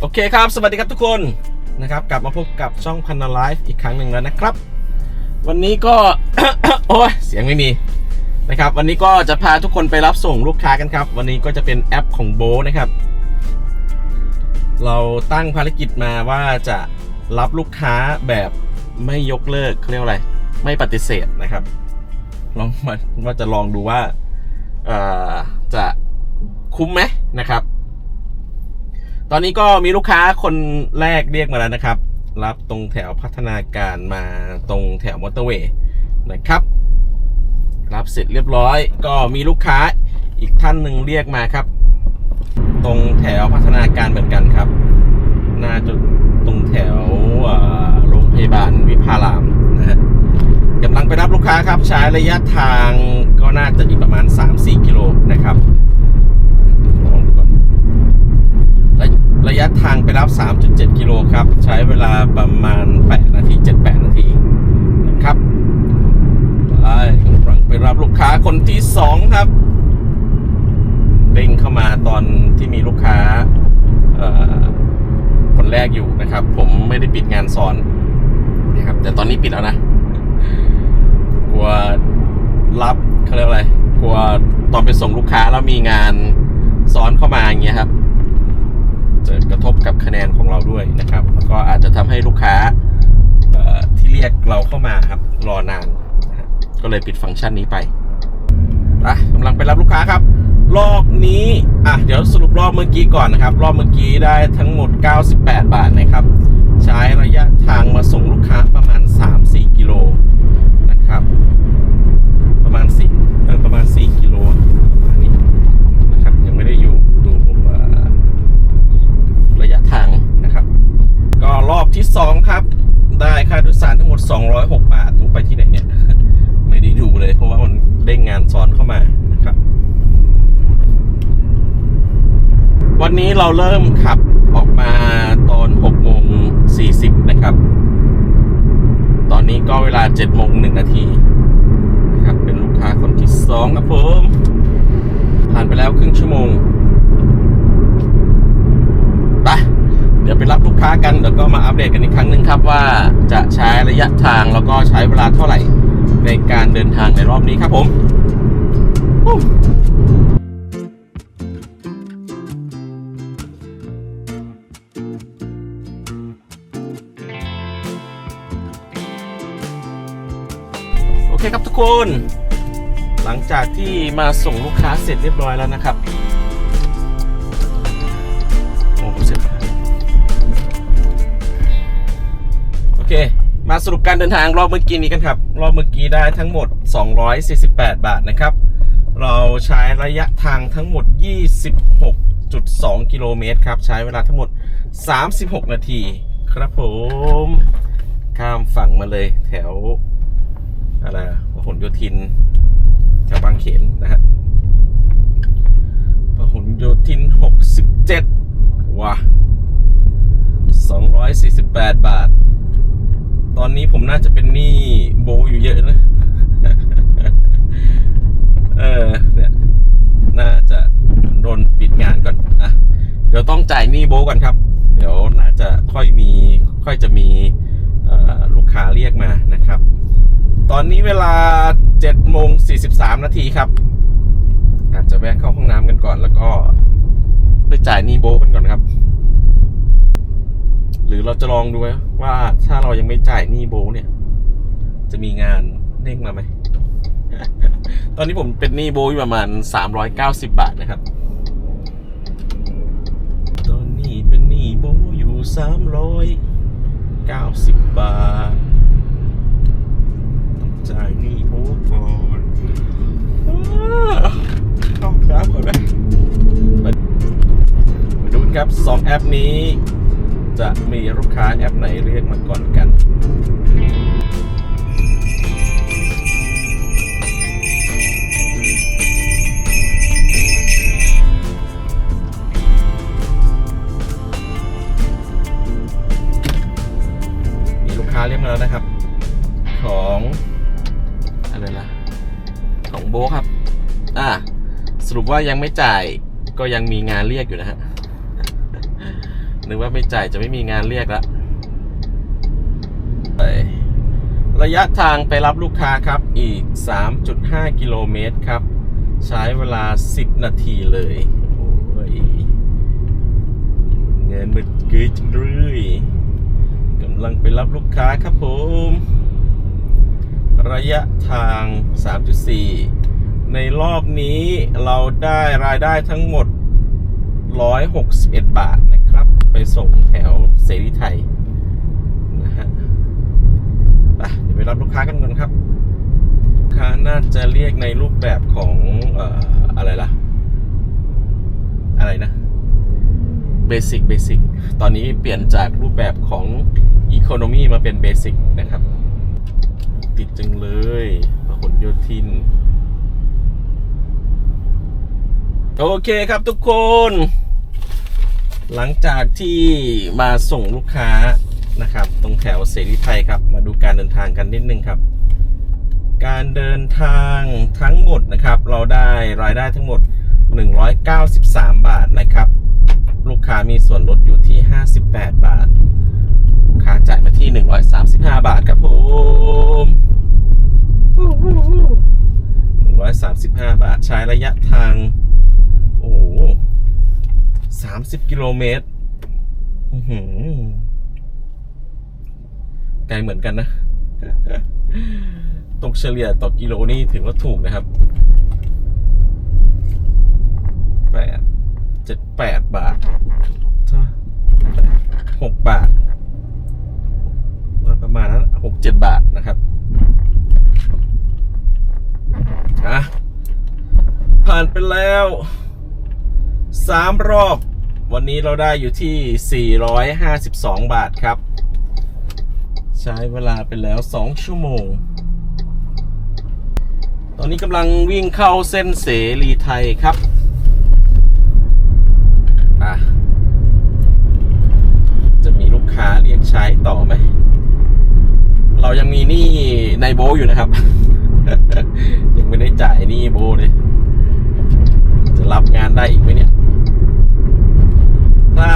โอเคครับ สวัสดีครับทุกคนนะครับ กลับมาพบกับช่องพันนาไลฟ์อีกครั้งหนึ่งแล้วนะครับ วันนี้ก็ โอ้ยเสียงไม่มีนะครับ วันนี้ก็จะพาทุกคนไปรับส่งลูกค้ากันครับ วันนี้ก็จะเป็นแอปของโบนะครับ เราตั้งภารกิจมาว่าจะรับลูกค้าแบบไม่ยกเลิกเขาเรียกอะไร ไม่ปฏิเสธนะครับ ลองมาว่าจะลองดูว่าจะคุ้มไหมนะครับ ตอนนี้ก็มีลูกค้าคนแรกเรียกมาแล้วนะครับ รับตรงแถวพัฒนาการมาตรงแถวมอเตอร์เวย์นะครับ รับเสร็จเรียบร้อย ก็มีลูกค้าอีกท่านหนึ่งเรียกมาครับ ตรงแถวพัฒนาการเหมือนกันครับน่าจะตรงแถวโรงพยาบาลวิภารามนะฮะกำลังไปรับลูกค้าครับ ใช้ระยะทางก็น่าจะอีกประมาณ 3-4 กิโลนะครับลองดูก่อน ระยะทางไปรับ 3.7 กิโลครับ ใช้เวลาประมาณ 8 นาที 7-8 นาทีนะครับไปกำลังไปรับลูกค้าคนที่ 2 ครับ เด้งเข้ามาตอนที่มีลูกค้าคนแรกอยู่นะครับ ผมไม่ได้ปิดงานซ้อนนะครับ แต่ตอนนี้ปิดแล้วนะ กลัวรับเขาเรียกอะไร กลัวตอนไปส่งลูกค้าแล้วมีงานซ้อนเข้ามาอย่างเงี้ยครับ จะกระทบกับคะแนนของเราด้วยนะครับ แล้วก็อาจจะทำให้ลูกค้าที่เรียกเราเข้ามาครับรอนาน ก็เลยปิดฟังก์ชันนี้ไปอะกำลังไปรับลูกค้าครับ รอบนี้อะเดี๋ยวสรุปรอบเมื่อกี้ก่อนนะครับ รอบเมื่อกี้ได้ทั้งหมด 98 บาทนะครับ ใช้ระยะทางมาส่งลูกค้าประมาณ 3-4 กิโลนะครับ ประมาณ 4เออประมาณ 4 กิโลประมาณนี้นะครับ ยังไม่ได้อยู่ดูเอ่อ ระยะทางนะครับ ก็รอบที่ 2 ครับ ได้ค่าโดยสารทั้งหมด 206 บาททุกไปที่ไหนเนี่ย ไม่ได้ดูเลย เพราะว่ามันเด้งงานซ้อนเข้า มานะครับ วันนี้เราเริ่มขับออกมาตอน6โมง40 นะครับ ตอนนี้ก็เวลา7โมง1นาทีนะครับ เป็นลูกค้าคนที่ 2 ครับผม ผ่านไปแล้วครึ่งชั่วโมงไปเดี๋ยวไปรับลูกค้ากัน แล้วก็มาอัปเดตกันอีกครั้งหนึ่งครับว่าจะใช้ระยะทางแล้วก็ใช้เวลาเท่าไหร่ในการเดินทางในรอบนี้ครับผม โอเคครับทุกคน หลังจากที่มาส่งลูกค้าเสร็จเรียบร้อยแล้วนะครับโอ้เสร็จแล้วโอเค มาสรุปการเดินทางรอบเมื่อกี้นี้กันครับ รอบเมื่อกี้ได้ทั้งหมด 248 บาทนะครับ เราใช้ระยะทางทั้งหมด 26.2 กิโลเมตรครับ ใช้เวลาทั้งหมด 36 นาที ครับผม ข้ามฝั่งมาเลยแถวอะไรอะพหลโยธิน แถวบางเขนนะฮะพหลโยธิน 67ว้า248 บาท ตอนนี้ผมน่าจะเป็นหนี้โบอยู่เยอะนะ เออ เนี่ย น่าจะโดนปิดงานก่อน อะ เดี๋ยวต้องจ่ายหนี้โบก่อนครับ เดี๋ยวน่าจะค่อยมี ค่อยจะมีลูกค้าเรียกมานะครับ ตอนนี้เวลา7โมง43 นาทีครับ อาจจะแวะเข้าห้องน้ำกันก่อนแล้วก็ไปจ่ายหนี้โบกันก่อนครับ หรือเราจะลองดูไหมว่าถ้าเรายังไม่จ่ายหนี้โบเนี่ย จะมีงานเด้งมาไหม ตอนนี้ผมเป็นหนี้โบอยู่ประมาณ 390 บาทนะครับ ตอนนี้เป็นหนี้โบอยู่ 390 บาท ต้องจ่ายหนี้โบก่อนอ้าวเข้าน้ำก่อนไหมมามาดูกันครับสองแอปนี้ จะมีลูกค้าแอปไหนเรียกมาก่อนกัน ค้าเรียกมาแล้วนะครับ ของอะไรนะของโบครับ อ่า สรุปว่ายังไม่จ่ายก็ยังมีงานเรียกอยู่นะฮะนึกว่าไม่จ่ายจะไม่มีงานเรียกละระยะทางไปรับลูกค้าครับอีก 3.5 กิโลเมตรครับ ใช้เวลา 10 นาทีเลย โอ้ย เงินมันเกยจังเลยำลังไปรับลูกค้าครับผม ระยะทาง 3.4 ในรอบนี้เราได้รายได้ทั้งหมด 161 บาทนะครับ ไปส่งแถวเสรีไทยนะฮะไปเดี๋ยวไปรับลูกค้ากันก่อนครับ ลูกค้าน่าจะเรียกในรูปแบบของอออะไรล่ะ อะไรนะ เบสิกเบสิกตอนนี้เปลี่ยนจากรูปแบบของอีโคโนมีมาเป็นเบสิกนะครับ ติดจังเลยพหลโยธิน โอเคครับทุกคน หลังจากที่มาส่งลูกค้านะครับ ตรงแถวเสรีไทยครับ มาดูการเดินทางกันนิดนึงครับ การเดินทางทั้งหมดนะครับ เราได้รายได้ทั้งหมด 193 บาทนะครับ ลูกค้ามีส่วนลดอยู่ที่ 58 บาท ลูกค้าจ่ายมาที่ 135 บาทครับผม135 บาทใช้ระยะทาง โอ้โห30กิโลเมตรไกลเหมือนกันนะ ตกเฉลี่ยต่อกิโลนี่ถือว่าถูกนะครับแปด เจ็ดแปดบาทใช่ไหมหกบาทประมาณนั้นหกเจ็ดบาทนะครับอะผ่านไปแล้วสามรอบ วันนี้เราได้อยู่ที่ 452 บาทครับ ใช้เวลาไปแล้ว 2 ชั่วโมง ตอนนี้กำลังวิ่งเข้าเส้นเสรีไทยครับอะจะมีลูกค้า เรียกใช้ต่อไหม เรายังมีหนี้ในโบอยู่นะครับ ยังไม่ได้จ่ายหนี้โบเลย จะรับงานได้อีกไหมเนี่ย ถ้า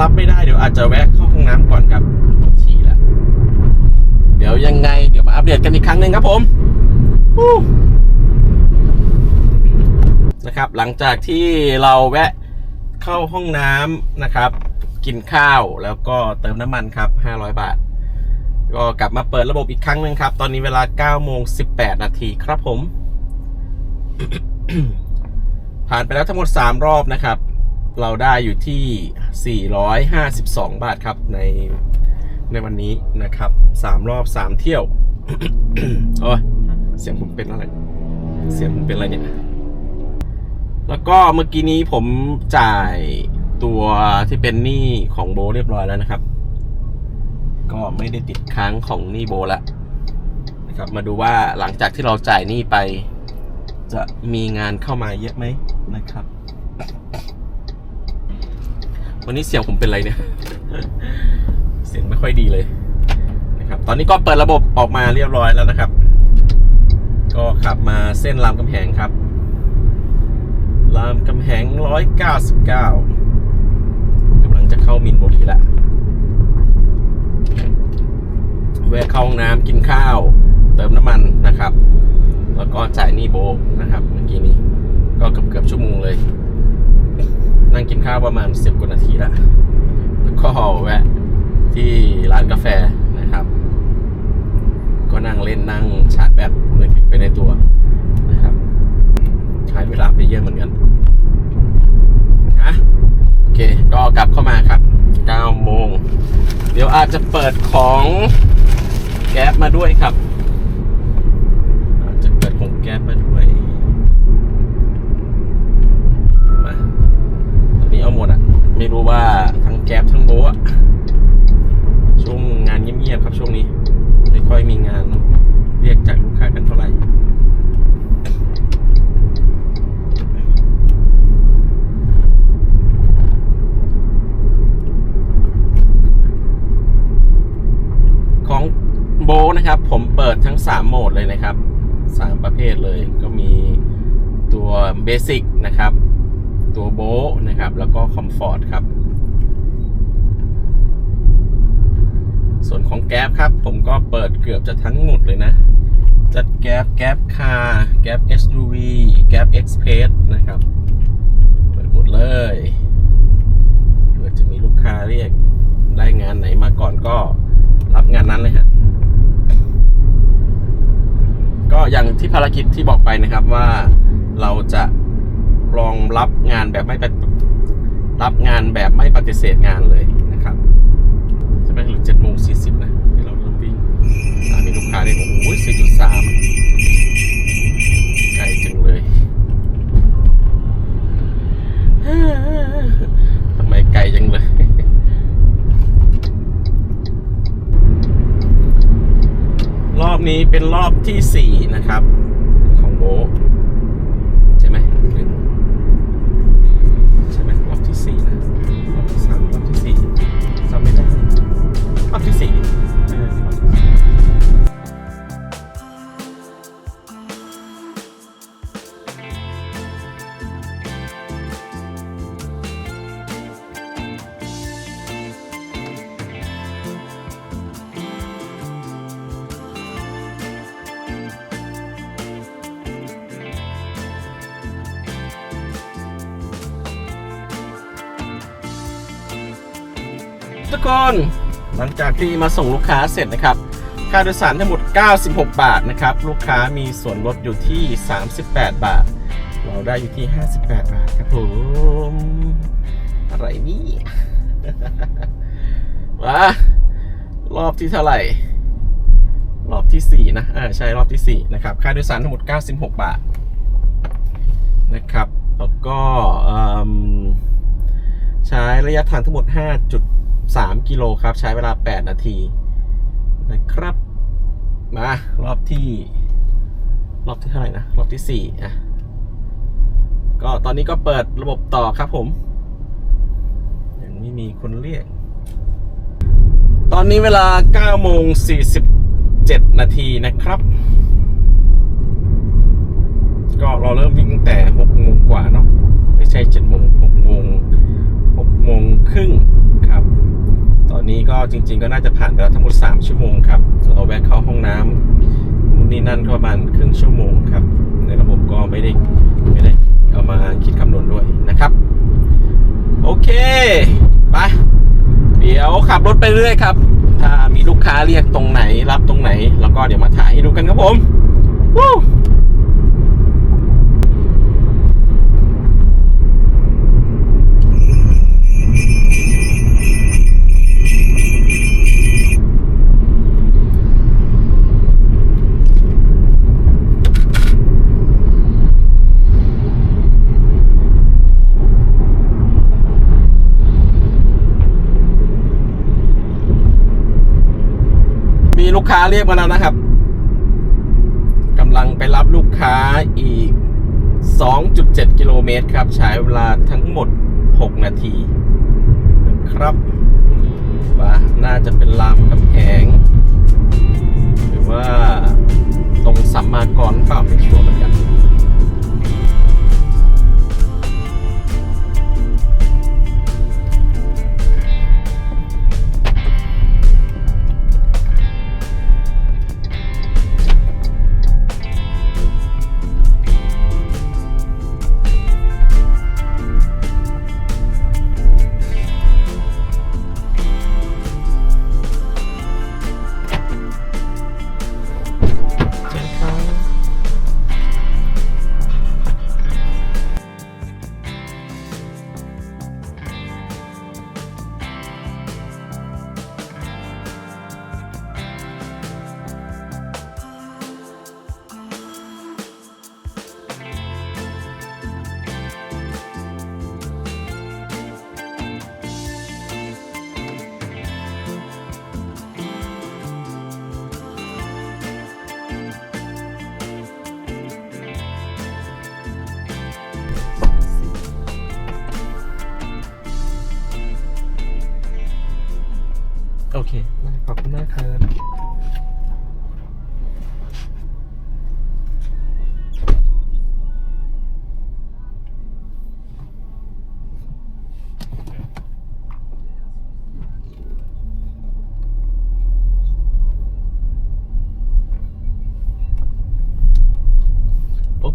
รับไม่ได้เดี๋ยวอาจจะแวะเข้าห้องน้ำก่อนครับฉี่แล้วเดี๋ยวยังไง เดี๋ยวมาอัปเดตกันอีกครั้งหนึ่งครับผมนะครับ หลังจากที่เราแวะเข้าห้องน้ำนะครับ กินข้าวแล้วก็เติมน้ำมันครับ 500 บาท ก็กลับมาเปิดระบบอีกครั้งหนึ่งครับ ตอนนี้เวลา9โมง18 นาทีครับผม ผ่านไปแล้วทั้งหมด 3 รอบนะครับ เราได้อยู่ที่ 452 บาทครับในในวันนี้นะครับ 3 รอบ 3 เที่ยว โอ้ยเสียงผมเป็นอะไร เสียงผมเป็นอะไรเนี่ย แล้วก็เมื่อกี้นี้ผมจ่าย ตัวที่เป็นหนี้ของโบเรียบร้อยแล้วนะครับ ก็ไม่ได้ติดค้างของหนี้โบล้วนะครับ มาดูว่าหลังจากที่เราจ่ายหนี้ไป จะมีงานเข้ามาเยอะไหมนะครับ วันนี้เสียงผมเป็นไรเนี่ย เสียงไม่ค่อยดีเลยนะครับ ตอนนี้ก็เปิดระบบออกมาเรียบร้อยแล้วนะครับ ก็ขับมาเส้นรามคำแหงครับรามคำแหง 199กำลังจะเข้ามินบุรีละแวะ เข้าห้องน้ำกินข้าว เติมน้ำมันนะครับ แล้วก็จ่ายนี้โบนะครับเมื่อกี้นี้ก็เกือบเกือบชั่วโมงเลย นั่งกินข้าวประมาณสิบกว่านาทีละแล้วก็แวะที่ร้านกาแฟนะครับ ก็นั่งเล่นนั่งชาร์จแบตมือถือไปในตัวนะครับใช้เวลาไปเยอะเหมือนกันนะโอเค ก็กลับเข้ามาครับ9โมง เดี๋ยวอาจจะเปิดของ แก๊สมาด้วยครับ อาจจะเปิดของแก๊สมาด้วย มาตอนนี้เอาหมดอะ ไม่รู้ว่าทั้งแก๊ปทั้งโบะอะช่วงงานเงียบๆครับช่วงนี้ ไม่ค่อยมีงานเรียกจากลูกค้ากันเท่าไหร่ ของโบทนะครับ ผมเปิดทั้ง 3 โหมดเลยนะครับ 3 ประเภทเลย ก็มีตัวเบสิก นะครับ แล้วก็คอมฟอร์ตครับ ส่วนของแก๊ปครับ ผมก็เปิดเกือบจะทั้งหมดเลยนะ จัดแก๊ปแก๊ปคาร์แก๊ป SUV แก๊ป Express นะครับ เปิดหมดเลยเผื่อจะมีลูกค้าเรียกได้งานไหนมาก่อนก็รับงานนั้นเลยฮะก็อย่างที่ภารกิจที่บอกไปนะครับว่าเราจะลองรับงานแบบไม่ปฏิ รับงานแบบไม่ปฏิเสธงานเลยนะครับใช่ไหมหรือเจ็ดโมงสี่สิบนะที่เราเริ่มวิ่งมีลูกค้าเรียกว่าโอ้ยสี่จุดสามไกลจังเลยทำไมไกลจังเลยรอบนี้เป็นรอบที่สี่นะครับ ของโบ ทุกคน หลังจากที่มาส่งลูกค้าเสร็จนะครับ ค่าโดยสารทั้งหมด 96 บาทนะครับ ลูกค้ามีส่วนลดอยู่ที่ 38 บาท เราได้อยู่ที่ 58 บาทครับผม อะไรนี่ว้ารอบที่เท่าไหร่ รอบที่ 4 นะอ่าใช่รอบที่ 4 นะครับ ค่าโดยสารทั้งหมด 96 บาท นะครับ แล้วก็ใช้ระยะทางทั้งหมด 3 กิโลครับ ใช้เวลา 8 นาทีนะครับ มารอบที่ รอบที่เท่าไหร่นะ รอบที่ 4 อะ ก็ตอนนี้ก็เปิดระบบต่อครับผม ยังไม่มีคนเรียก ตอนนี้เวลา9โมง47 นาทีนะครับ ก็เราเริ่มวิ่งตั้งแต่6โมงกว่าเนาะไม่ใช่7โมง6โมง6โมงครึ่งครับ ตอนนี้ก็จริง ๆ ก็น่าจะผ่านไปแล้วทั้งหมด 3 ชั่วโมงครับ เราแวะเข้าห้องน้ำนู่นนี่นั่นก็ประมาณครึ่งชั่วโมงครับ ในระบบก็ไม่ได้ไม่ได้เอามาคิดคำนวณด้วยนะครับ โอเคไปเดี๋ยวขับรถไปเรื่อยครับ ถ้ามีลูกค้าเรียกตรงไหนรับตรงไหน แล้วก็เดี๋ยวมาถ่ายให้ดูกันครับผมวู้ รับลูกค้าอีก 2.7 กิโลเมตรครับ ใช้เวลาทั้งหมด 6 นาทีนะครับว่าน่าจะเป็นรามกำแหง หรือว่าตรงสัมมากรเปล่าไม่ชัว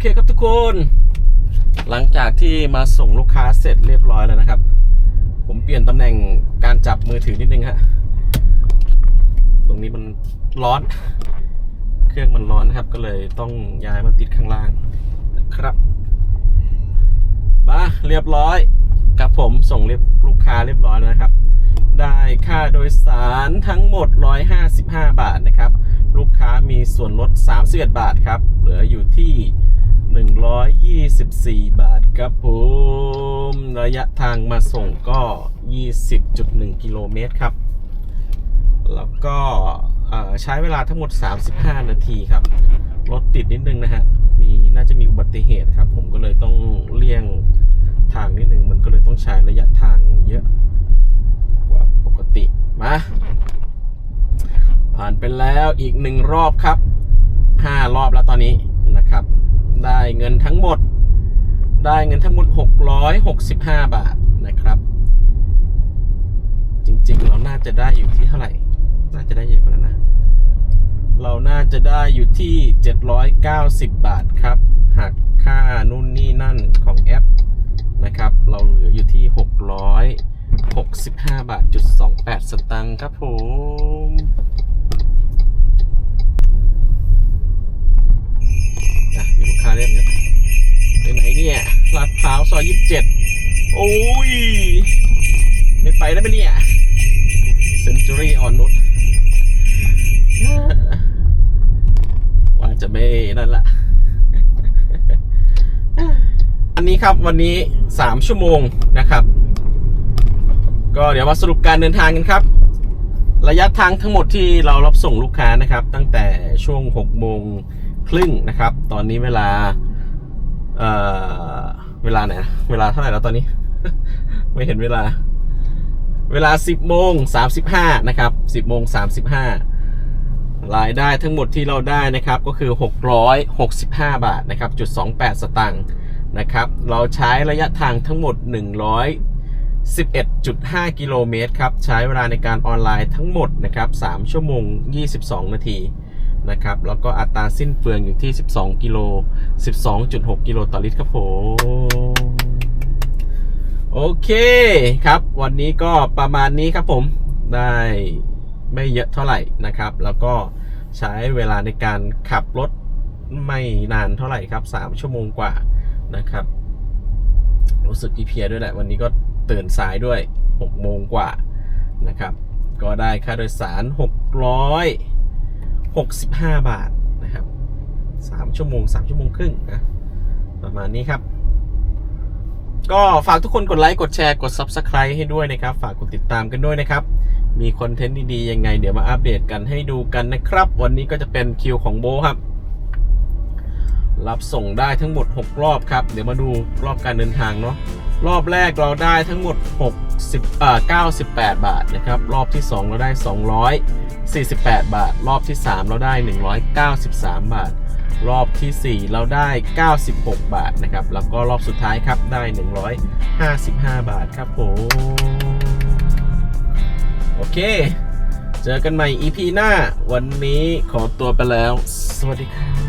เคครับทุกคน หลังจากที่มาส่งลูกค้าเสร็จเรียบร้อยแล้วนะครับ ผมเปลี่ยนตำแหน่งการจับมือถือนิดนึงฮะตรงนี้มันร้อน เครื่องมันร้อนนะครับ ก็เลยต้องย้ายมาติดข้างล่างนะครับ มาเรียบร้อยกับผมส่งเรียบลูกค้าเรียบร้อยแล้วนะครับ ได้ค่าโดยสารทั้งหมด 155 บาทนะครับ ลูกค้ามีส่วนลด 31 บาทครับ เหลืออยู่ที่ 124 บาทครับผม ระยะทางมาส่งก็ 20.1 กิโลเมตรครับ แล้วก็ใช้เวลาทั้งหมด 35 นาทีครับ รถติดนิดนึงนะฮะ มีน่าจะมีอุบัติเหตุครับ ผมก็เลยต้องเลี่ยงทางนิดนึง มันก็เลยต้องใช้ระยะทางเยอะกว่าปกติ มา ผ่านไปแล้วอีกหนึ่งรอบครับ 5 รอบแล้วตอนนี้นะครับ ได้เงินทั้งหมด ได้เงินทั้งหมด 665 บาทนะครับ จริงๆ เราน่าจะได้อยู่ที่เท่าไหร่ น่าจะได้เยอะกว่านั้นนะ เราน่าจะได้อยู่ที่ 790 บาทครับหักค่านู่นนี่นั่นของแอปนะครับ เราเหลืออยู่ที่ 665 บาทจุด28 สตังค์ครับผม อะมีลูกค้าเรียกเนี้ยไปไหนเนี่ยลาดพร้าวซอยยี่สิบเจ็ดโอ้ย ไม่ไปได้ไหมเนี่ยเซนจูรี่ออนนุชว่าจะไม่นั่นละ อันนี้ครับวันนี้3ชั่วโมงนะครับ ก็เดี๋ยวมาสรุปการเดินทางกันครับ ระยะทางทั้งหมดที่เรารับส่งลูกค้านะครับ ตั้งแต่ช่วง6โมง ครึ่งนะครับ ตอนนี้เวลา เอ่อ เวลาไหนเวลาเท่าไหร่แล้วตอนนี้ ไม่เห็นเวลา เวลา 10โมง35 นะครับ 10โมง35 รายได้ทั้งหมดที่เราได้นะครับ ก็คือ 665 บาทนะครับจุด28 สตางค์นะครับ เราใช้ระยะทางทั้งหมด 111.5 กิโลเมตรครับ ใช้เวลาในการออนไลน์ทั้งหมดนะครับ 3 ชั่วโมง 22 นาที นะครับ แล้วก็อัตราสิ้นเปลืองอยู่ที่ 12 กิโล 12.6 กิโลต่อลิตรครับผมโอเคครับ วันนี้ก็ประมาณนี้ครับผมได้ไม่เยอะเท่าไหร่นะครับ แล้วก็ใช้เวลาในการขับรถไม่นานเท่าไหร่ครับ 3 ชั่วโมงกว่านะครับ รู้สึกเพียด้วยแหละ วันนี้ก็ตื่นสายด้วย 6 โมงกว่านะครับ ก็ได้ค่าโดยสาร 600 65 บาทนะครับ 3 ชั่วโมง 3 ชั่วโมงครึ่งนะประมาณนี้ครับ ก็ฝากทุกคนกดไลค์กดแชร์กด Subscribe ให้ด้วยนะครับ ฝากกดติดตามกันด้วยนะครับ มีคอนเทนต์ดีๆยังไง เดี๋ยวมาอัปเดตกันให้ดูกันนะครับ วันนี้ก็จะเป็นคิวของโบครับ รับส่งได้ทั้งหมด 6 รอบครับ เดี๋ยวมาดูรอบการเดินทางเนาะ รอบแรกเราได้ทั้งหมด 60อ่า98 บาทนะครับ รอบที่ 2 เราได้ 248 บาท รอบที่ 3 เราได้ 193 บาท รอบทีสี่ 4 เราได้ 96 บาทนะครับ แล้วก็รอบสุดท้ายครับได้ 155 บาทครับผม โอเค เจอกันใหม่ EP หน้า วันนี้ขอตัวไปแล้ว สวัสดีครับ